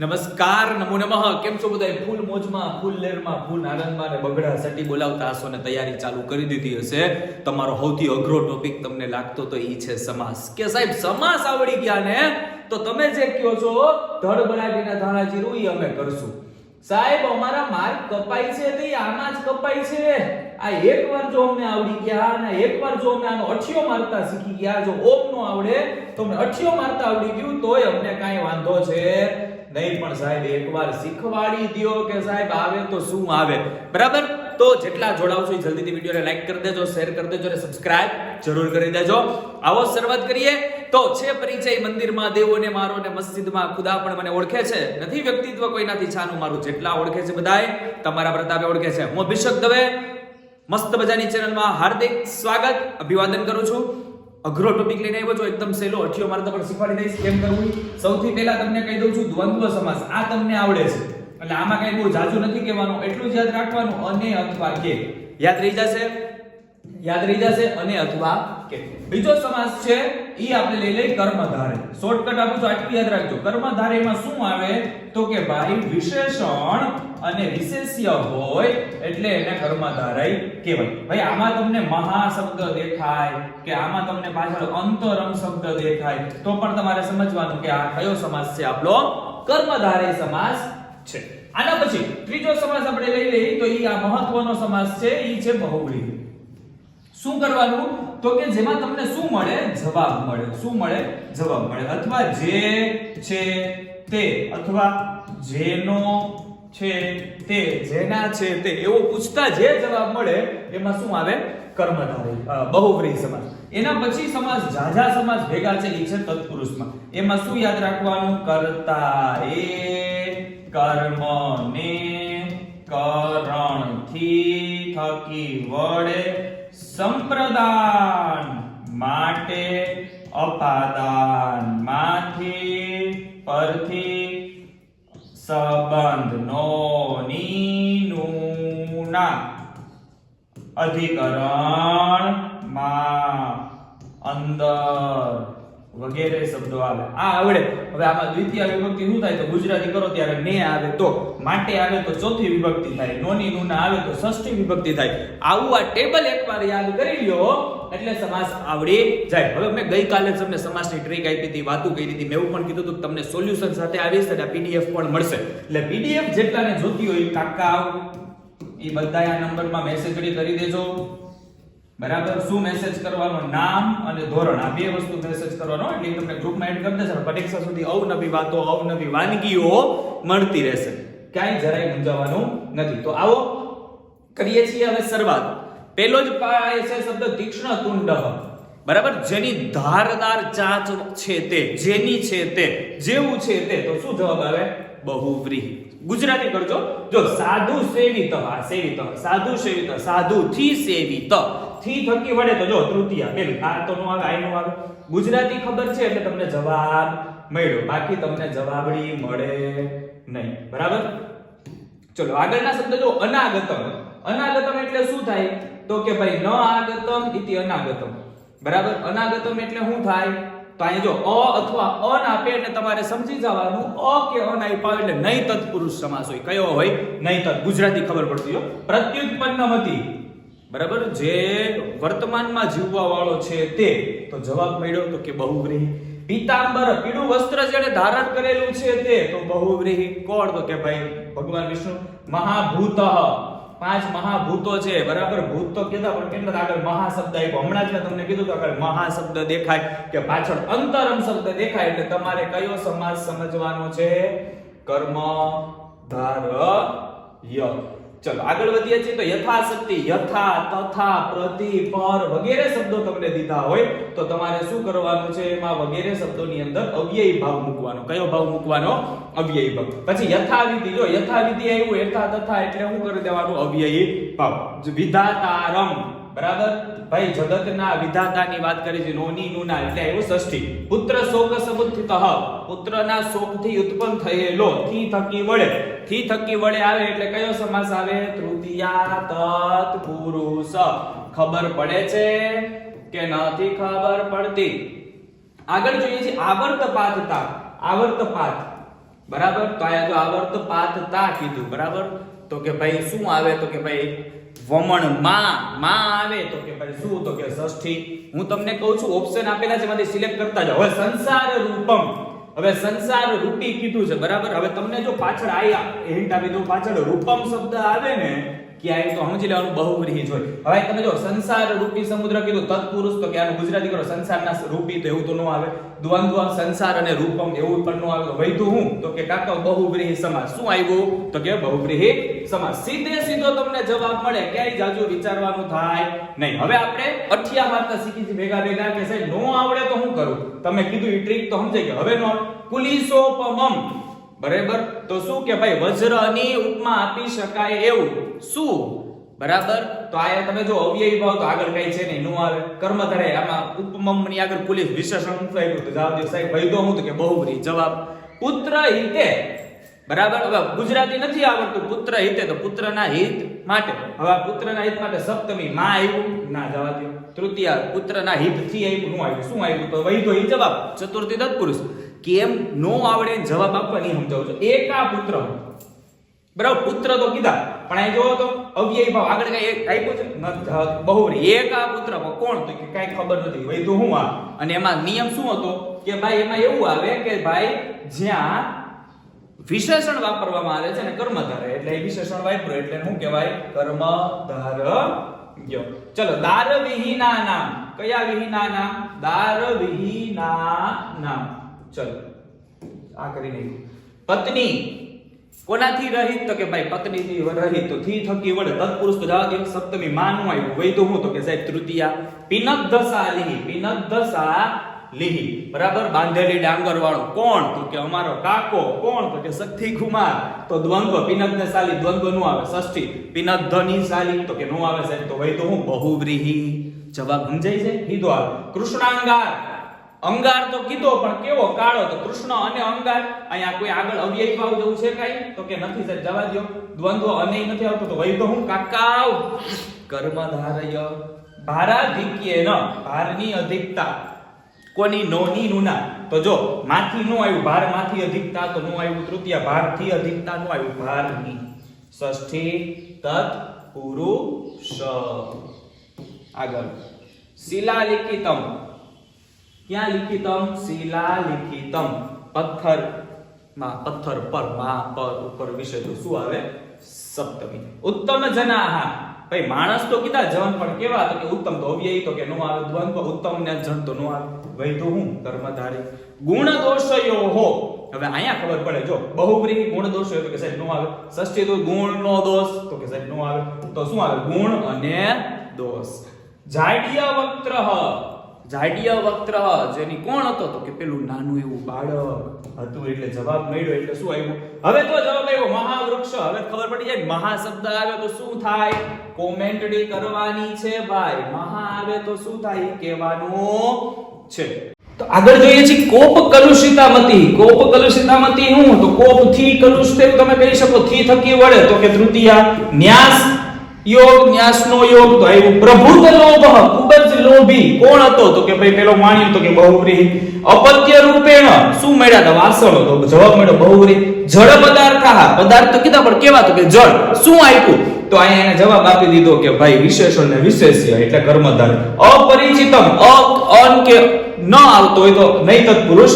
નમસ્કાર, નમો નમઃ. કેમ છો બધા ફૂલ મોજમાં, ફૂલ લેરમાં, ફૂલ આનંદમાં ને બગડા સટી બોલાવતા હશો ને તૈયારી ચાલુ કરી દીધી હશે. તમારો સૌથી અઘરો ટોપિક તમને લાગતો તો ઈ છે સમાસ. કે સાહેબ, સમાસ આવડી ગયા ને, તો તમે જે કહો છો, ધડ બનાવીને ધાણા જીરું અમે કરશું. સાહેબ, અમારા માર્ક કપાય છે તે આમાં જ કપાય છે. આ એકવાર જો અમને આવડી ગયા અને એકવાર જો અમે આનો અઠિયો મારતા શીખી ગયા, જો ઓમ નો આવડે, તો અમને અઠિયો મારતા આવડી ગયું, તોય અમને કાંઈ વાંધો છે. નહીં, પણ સાહેબ, એકવાર શીખવાડી દ્યો કે સાહેબ આવે તો શું આવે? બરાબર? તો જેટલા જોડાવશો એ જલ્દીથી વિડીયોને લાઈક કરી દેજો શેર કરી દેજો અને સબસ્ક્રાઇબ જરૂર કરી દેજો. આવો શરૂઆત કરીએ. તો છે પરિચય મંદિરમાં દેવોને મારો ને મસ્જિદમાં ખુદા પણ મને ઓળખે છે. નથી વ્યક્તિત્વ કોઈનાથી છાનું મારું જેટલા ઓળખે છે બધાય તમારા પ્રતાપે ઓળખે છે. હું અભિષેક દવે, મસ્ત મજાની ચેનલમાં હાર્દિક સ્વાગત, અભિવાદન કરું છું. અઘરો ટોપિક લઈને આવ્યો છો, એકદમ સહેલો. અઠિયો મારે તમને શીખવાડી દઈશ કેમ કરવું? સૌથી પહેલા તમને કહી દઉં છું, દ્વંદ્વ સમાસ. આ તમને આવડે છે. એટલે આમાં કઈ બહુ જાજુ નથી કહેવાનું. એટલું જ યાદ રાખવાનું, અને અથવા કે. યાદ રહી જશે? યાદ રહી જશે અને અથવા કે બીજો સમાસ છે, ઈ આપણે લઈ લઈ કર્મધારે. શોર્ટકટ આપું છું, આટલું યાદ રાખજો. કર્મધારેમાં શું આવે? તો કે ભાઈ વિશેષણ અને વિશેષ્ય હોય એટલે એને કર્મધારય કહેવાય. ભાઈ, આમાં તમને મહા શબ્દ દેખાય કે આમાં તમને પાછળ અંતરમ શબ્દ દેખાય, તો પણ તમારે સમજવાનું કે આ કયો સમાસ છે? આપણો કર્મધારય સમાસ છે. આના પછી ત્રીજો સમાસ આપણે લઈ લઈએ, તો ઈ આ મહત્વનો સમાસ છે, ઈ છે બહુવ્રીહી શું કરવાનું? તો કે જેમાં તમને શું મળે? જવાબ મળે. શું મળે? જવાબ મળે. અથવા જે છે તે, અથવા જેનો છે તે, જેના છે તે, એવો પૂછતા જે જવાબ મળે, એમાં શું આવે? કર્મધારય બહુવ્રીહી સમાસ. એના પછી સમાસ, ઝાઝા સમાસ ભેગા છે એ છે તત્પુરુષમાં. એમાં શું યાદ રાખવાનું? કરતા એ કર્મને કરણથી થકી વડે સંપ્રદાન માટે અપાદાનમાંથી પરથી સંબંધ નો નીનુના અધિકરણમાં અંદર વગેરે શબ્દો આવે. આ આવડે. હવે આમાં દ્વિતીય વિભક્તિ શું થાય? તો ગુજરાતી કરો ત્યારે ને આવે તો. માટે આવે તો ચોથી વિભક્તિ થાય. નોની નુના આવે તો ષષ્ઠી વિભક્તિ થાય. આવું આ ટેબલ એકવાર યાદ કરી લ્યો, એટલે સમાસ આવડી જાય. હવે મેં ગઈકાલે તમને સમાસની ટ્રીક આપી હતી, વાતો કરી હતી. મેં એવું પણ કીધું હતું તમને સોલ્યુશન સાથે આવીશ અને પીડીએફ પણ મળશે. એટલે પીડીએફ જેટલાને જોતી હોય, કાકા એ બધા આ નંબરમાં મેસેજ કરી દેજો. બરાબર? શું મેસેજ કરવાનો નામ અને ધોરણ? આ બે વસ્તુ મેસેજ કરવાનો, એટલે તમને ગ્રુપમાં એડ કરી દેશે પરીક્ષા સુધી અવનવી વાતો, અવનવી વાનગીઓ મળતી રહેશે. ક્યાંય જરાય મૂંઝાવાનું નથી. તો આવો, કરીએ છીએ હવે શરૂઆત. પહેલો જ પાય છે શબ્દ તીક્ષ્ણ તુંડ બરાબર? જેની ધારદાર ચાંચ છે તે, જેની છે તે, જેવું છે તે. તો શું જવાબ આવે? બહુવ્રીહી. ગુજરાતી કરજો. જો સાધુ સેવિત સેવિત, સાધુ સેવિત સાધુ થી સેવિત. થી થકી વડે તો જો, તૃતીયા. પેલી આ તો નો આવે આઈ નો આવે. ગુજરાતી ખબર છે એટલે તમને જવાબ મળ્યો. બાકી તમને જવાબડી મળે નહીં. બરાબર? ચલો, આગળના શબ્દ જો, અનાગતમ. અનાગતમ એટલે શું થાય? તો કે ભાઈ, ન આગતમ ઇતિ અનાગતમ. બરાબર? અનાગતમ એટલે શું થાય? તો અહીં જો, અ અથવા અન આપે એટલે તમારે સમજી જવાનું. અ કે અન આપ્યા એટલે નહીં તત્પુરુષ સમાસ હોય. કયો હોય? નહીં તત્ ગુજરાતી ખબર પડતી હો. પ્રત્યુત્પન્ન હતી બરાબર? જે વર્તમાનમાં જીવવા વાળો છે તે, તો જવાબ મળ્યો તો કે બહુવ્રીહી. પીતાંબર પીળું વસ્ત્ર જેણે ધારણ કરેલું છે તે, તો બહુવ્રીહી. કોણ? તો કે ભાઈ ભગવાન વિષ્ણુ. મહાભૂત. પાંચ મહાભૂતો છે, બરાબર? ભૂત તો કીધા પણ કેટલા આગળ મહા શબ્દ આપ્યો. હમણાં જ મેં તમને કીધું તો આગળ મહા શબ્દ દેખાય, કે પાછળ અંતરમ શબ્દ દેખાય, એટલે તમારે કયો સમાસ સમજવાનો છે? કર્મ ધારય ચલો, આગળ વધીએ છીએ તો યથાશક્તિ, યથા, તથા પ્રતિ પર વગેરે શબ્દો તમને દીધા હોય તો તમારે શું કરવાનું છે? એમાં વગેરે શબ્દોની અંદર અવ્યયી ભાવ મૂકવાનો. કયો ભાવ મૂકવાનો? અવ્યય ભાવ. પછી યથાવિધિ, જો યથાવિધિ આવ્યું, યથા, તથા એટલે શું કરી દેવાનું? અવ્યયી ભાવ. વિધાતારમ. બરાબર? ભાઈ, જગતના વિધાતાની વાત કરી છે, નોની નુના, એટલે આવ્યું ષષ્ઠી. પુત્ર શોક સમુત્થિતઃ પુત્રના શોકથી ઉત્પન્ન થયેલો, થી થકી વળે. થી થકી વળે આવે એટલે કયો સમાસ આવે? તૃતીયા તત્પુરુષ ખબર પડે છે કે નથી ખબર પડતી? આગળ જોઈએ છે આવર્ત પાથતા આવર્ત પાથ બરાબર? તો આયા તો આવર્ત પાતતા કીધું, બરાબર? તો કે ભાઈ શું આવે? તો કે ભાઈ વમણમાં માં આવે? તો કે ભાઈ શું? તો કે ષષ્ઠી. હું તમને કહું છું ઓપ્શન આપેલા છે, એમાંથી સિલેક્ટ કરતા જાઓ. હવે સંસાર રૂપમ. હવે સંસાર રૂપી કીધું છે, બરાબર? હવે તમને જો પાછળ આયા હિન્ટ આપી દઉં, પાછળ રૂપમ શબ્દ આવે ને ક્યાંય તો સમજી લેવાનું બહુવ્રીહી જ હોય. હવે તમે જો સંસાર રૂપી સમુદ્ર કીધું, તત્પુરુષ તો કે આનું ગુજરાતી કરો, સંસારના રૂપી તો એવું તો ન આવે. દ્વંદ્વ સંસાર અને રૂપમ એવું પણ ન આવે. વૈધું હું? તો કે કાકા બહુવ્રીહી સમાસ. શું આવ્યું? તો કે બહુવ્રીહી સમાસ. સીધે સીધો તમને જવાબ મળે. ક્યાંય જાજુ વિચારવાનું થાય નહીં. હવે આપણે અઠિયા મારતા શીખી છીએ ભેગા ભેગા કે સાહેબ, નો આવડે તો હું કરું? તમે કીધું ઈ ટ્રીક તો સમજાઈ ગયો. હવે નો. કુલિસોપમમ. બરાબર? તો શું કે ભાઈ, વજ્રની ઉપમા આપી શકાય એવું? શું? બરાબર? તો આયા તમે જો અવયવી ભાવ તો આગળ કઈ છે નહીં, નું આવે. કર્મ આમાં ઉપમમની આગળ પુલિસ વિશેષણ શું આવ્યું તો જવાબ દે સાહેબ ભાઈ તો હું તો કે બહુવ્રી જવાબ, પુત્ર હિતે. બરાબર? હવે ગુજરાતી નથી આવડતું પુત્ર હિતે, તો પુત્રના હિત માટે. હવે પુત્રના હિત માટે સપ્તમી માં આવ્યું ના જવા દો. તૃતીય, પુત્રના હિતથી આવ્યું નું આવ્યું શું આવ્યું તો વૈધો હિત જવાબ. ચતુર્થી તત્પુરુષ. કેમ નો આવડે જવાબ આપવા નહીં સમજાવું છું. એકા પુત્ર. બરાબર, પુત્ર તો કીધા. પણ અહીં જોવો તો અવ્યય ભાવ. આગળ કઈ આપ્યું છે? બહુવ્રી એકા પુત્ર. કોણ? તો કે કઈ ખબર નથી. ભાઈ તો હું આ? અને એમાં નિયમ શું હતો? કે ભાઈ, એમાં એવું આવે કે ભાઈ, જ્યાં વિશેષણ વાપરવામાં આવે છે ને કર્મધાર એટલે એ વિશેષણ વાપર્યું એટલે શું કહેવાય? કર્મધારય ચલો દાર વિહીના નામ. કયા વિહીના નામ? દાર વિહીના નામ. ચલો. આ કરી નાખ્યું. પત્ની કોનાથી રહિત? તો કે ભાઈ, પત્નીથી રહિત. તો થી થકી વડે તત્પુરુષ તો જવા દે સપ્તમી માનું આવ્યું. વૈ તો હું તો કે સાહેબ તૃતીયા. પિનક દશા લીહી પિનક દશા લીહી બરાબર? બાંધેલી ડાંગર વાળો કોણ? તો કે અમારો કાકો. કોણ? તો કે શક્તિ કુમાર તો દ્વંદ્વ પિનક ને સાલી દ્વંદ્વનું આવે. ષષ્ઠી પિનક ધની સાલી તો કે નો આવે સાહેબ. તો વૈ તો હું બહુવ્રીહી. જવાબ સમજાય છે? કીધો આવે કૃષ્ણાંગાર. અંગાર તો કીધો, પણ કેવો કાળો તો કૃષ્ણ અને અંગાર, અહીંયા કોઈ આગળ અવ્યય ભાવ જેવું છે કાઈ? તો કે નથી સર જવા દો દ્વંદ્વ અને નથી આવતો, તો વૈ તો હું કાકાવ કર્મધારય ભારાધિક્ય ન ભારની અધિકતા. કોની નોની નુના? તો જો, માથી નો આવ્યું ભારમાંથી અધિકતા, તો નો આવ્યું તૃતીય ભારથી અધિકતા નો આવ્યું, ભારની. ષષ્ઠી, તત, પુરુષ. આગળ. શિલા લિખિતમ ક્યાં લિખિતમ? શિલા લિખિતમ પથ્થરમાં પથ્થર પર, માં પર, ઉપર વિશે તો શું આવે? સપ્તમી ઉત્તમ જનાહા. ભાઈ, માણસ તો કીધા જન, પણ કેવા તો કે ઉત્તમ તો અવ્યય તો કે નો આવે. દ્વંદ્વ ઉત્તમ ને જન તો નો આવે. વૈ તો હું? કર્મધારી. ગુણ દોષયો હો. હવે અહીંયા ખબર પડે, જો બહુવ્રીહી ગુણ દોષયો તો કે સાહેબ નો આવે. ષષ્ઠી તો ગુણ નો દોષ તો કે સાહેબ નો આવે. તો શું આવે? ગુણ અને દોષ. જાડિયા વક્ત્રહ જાડ્ય વક્ત્ર, જેની કોણ હતો તો કે પેલું નાનું એવું બાળક હતું, એટલે જવાબ મળ્યો, એટલે શું આવ્યું? હવે તો જવાબ આવ્યો, મહાવૃક્ષ. હવે ખબર પડી જાય મહા શબ્દ આવે તો શું થાય? કોમેન્ટડી કરવાની છે, ભાઈ. મહા આવે તો શું થાય? કહેવાનું છે. તો આગળ જોઈએ છે કોપ કલુષિતામતી કોપ કલુષિતામતી હું? તો કોપથી કલુષ એવું તમે કહી શકો, થી થકી વળે. તો કે તૃતીયા ન્યાસ યોગ ન્યાસનો યોગ તો આવ્યું. પ્રભુત લોભ ખૂબ જ લોભી. કોણ હતો? તો કે ભાઈ પેલો માણ્યો તો કે બહુવ્રીહી અપત્ય રૂપેણ. શું મળ્યા હતા? વાસણો તો જવાબ મળ્યો બહુવ્રીહી જળ પદાર્થા પદાર્થ તો કીધા, પણ કેવા તો કે જળ. શું આપ્યું? તો અહીંયા એને જવાબ આપી દીધો કે ભાઈ વિશેષણ ને વિશેષ્ય એટલે કર્મધાર. અપરિચિતમ. અ અન કે ન આવતો હોય તો નહીં તત્પુરુષ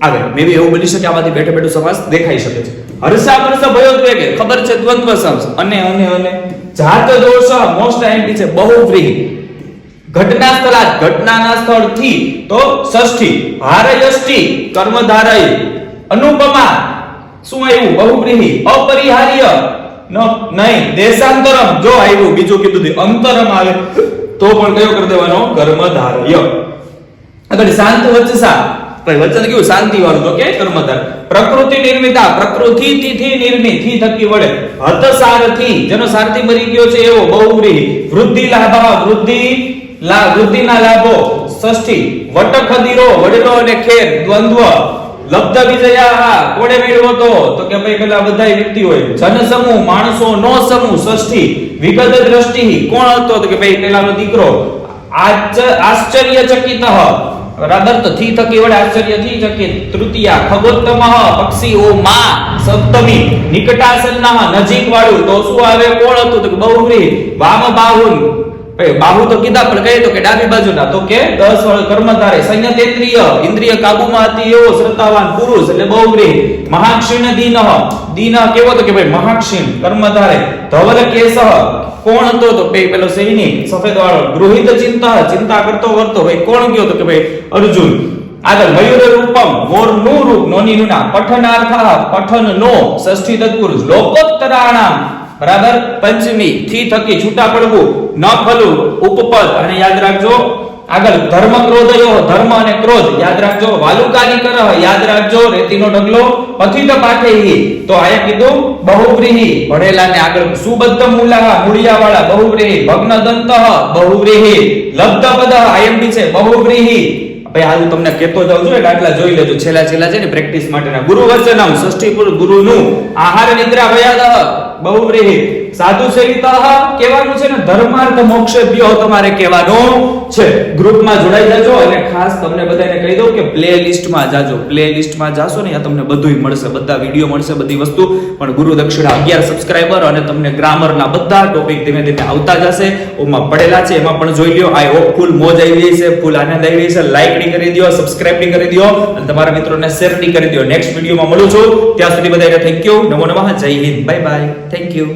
આવે. મે એવું બની શકે, આમાંથી બેઠે બેઠો સમાસ દેખાઈ શકે છે. હર્ષા વર્ષ ભયો કે ખબર છે દ્વંદ્વ સમાસ અને અને અને. જાત દોષ મોસ્ટ આઈમ્પી છે બહુવ્રીહી. ઘટના સ્થળાત ઘટનાના સ્થળથી તો ષષ્ઠી. હારયષ્ટિ કર્મધારય, અનુપમા. શું આવ્યું? બહુવ્રીહી. અપરિહાર્ય. નહીં. દેશાંતરમ. જો આવ્યું, બીજું કીધું અંતરમ આવે, તો પણ કયો કરી દેવાનો? કર્મધારય. આગળ શાંત વચસા ભાઈ, વચન કેવું શાંતિ વાળું તો કે કર્મધાર. પ્રકૃતિ નિર્મિતા, પ્રકૃતિ તિથિ નિર્મિતથી થકી વડે હત સારથી જેનો સારથી મરી ગયો છે એવો બહુવ્રીહી. વૃદ્ધિ લાભા, વૃદ્ધિ લા, વૃદ્ધિના લાભો, ષષ્ઠી વટખદીરો વડલો અને ખેર, દ્વંદ્વ, લબ્ધ વિજયા કોણે મેળવો તો? તો કે ભાઈ પેલા બધા હોય. જન સમૂહ માણસો નો સમૂહ, ષષ્ઠી. વિગત દ્રષ્ટિ કોણ હતો? તો કે ભાઈ પેલાનો દીકરો. આશ્ચર્યચકિત બરાબરથી થકી વડે આશ્ચર્યથી શકે તૃતીયા, ખગોત્તમ, પક્ષી ઓ માં, સપ્તમી નિકટાસન્ના નજીક વાળું. તો શું આવે? કોણ હતું? તો કે વામ બાહુન. બાહુ તો કીધા, પણ કહીએ તો કે ડાબી બાજુના. તો કે દસ વાળો કર્મધારે સંયતેન્દ્રિય ઇન્દ્રિય કાબુમાં હતી એવો શ્રદ્ધાવાન પુરુષ, એટલે બહુવ્રીહી. મહાક્ષીણ દીન. દીન કેવો તો કે ભાઈ, મહાક્ષીણ કર્મધારે. ધવલ કેસહ કોણ હતો તો ભાઈ પેલો સૈનિક સફેદ વાળો. ગૃહિત ચિંતા ચિંતા કરતો વર્તો ભાઈ કોણ ગયો તો કે ભાઈ અર્જુન? આગળ, મયુર રૂપમ મોરનું રૂપ નોની નુના પઠનાર્થ પઠન નો ષષ્ઠી તત્પુરુષ. લોકોત્તરાણામ. બરાબર? પંચમી. થી થકી છૂટા પડવું, ન ફલું ઉપપદ. અને યાદ રાખજો. આગળ ધર્મ ક્રોધયો, ધર્મ અને ક્રોધ. યાદ રાખજો, વાલુકાની કર યાદ રાખજો, રેતીનો ઢગલો, પથિત પાઠેહી તો આયા કીધું, બહુવ્રીહી. ભણેલાને આગળ સુબદ્ધ મૂલાહ, મૂળિયાવાળા, બહુવ્રીહી. ભગ્ન દંત બહુવ્રીહી. લબ્ધ પદ આઈએમપી છે, બહુવ્રીહી. ભાઈ, હાલ તમને કહેતો જાઉં છું, એટલે આટલા જોઈ લેજો. છેલ્લા છેલ્લા છે ને પ્રેક્ટિસ માટેના ગુરુ વચનમ ષષ્ઠી ગુરુનું આહાર નિદ્રા ભયાદ બહુવ્રીહી. સાધુ સેવિતઃ કહેવાનું છે ને, ધર્માર્થ મોક્ષેભ્યો તમારે કહેવાનું છે. ગ્રુપમાં જોડાઈ જાજો અને ખાસ તમને બધાને કહી દઉં કે પ્લે લિસ્ટમાં જાજો. પ્લે લિસ્ટમાં જાશો ને તમને બધુંય મળશે. બધા વીડિયો મળશે, બધી વસ્તુ. પણ ગુરુ દક્ષિણા 11 સબસ્ક્રાઇબર અને તમને ગ્રામરના બધા ટોપિક ધીમે ધીમે આવતા જશે. ઓમાં પડેલા છે, એમાં પણ જોઈ લ્યો. આઈ હોપ ફૂલ મોજ આવી રહી છે ફૂલ આનંદ આવી રહી છે. લાઈકની કરી દો સબસ્ક્રાઇબની કરી દો અને તમારા મિત્રોને શેરની કરી દો નેક્સ્ટ વિડીયોમાં મળું છું. ત્યાં સુધી બધાને થેન્ક યુ નમો નમઃ. જય Hind. Bye bye thank you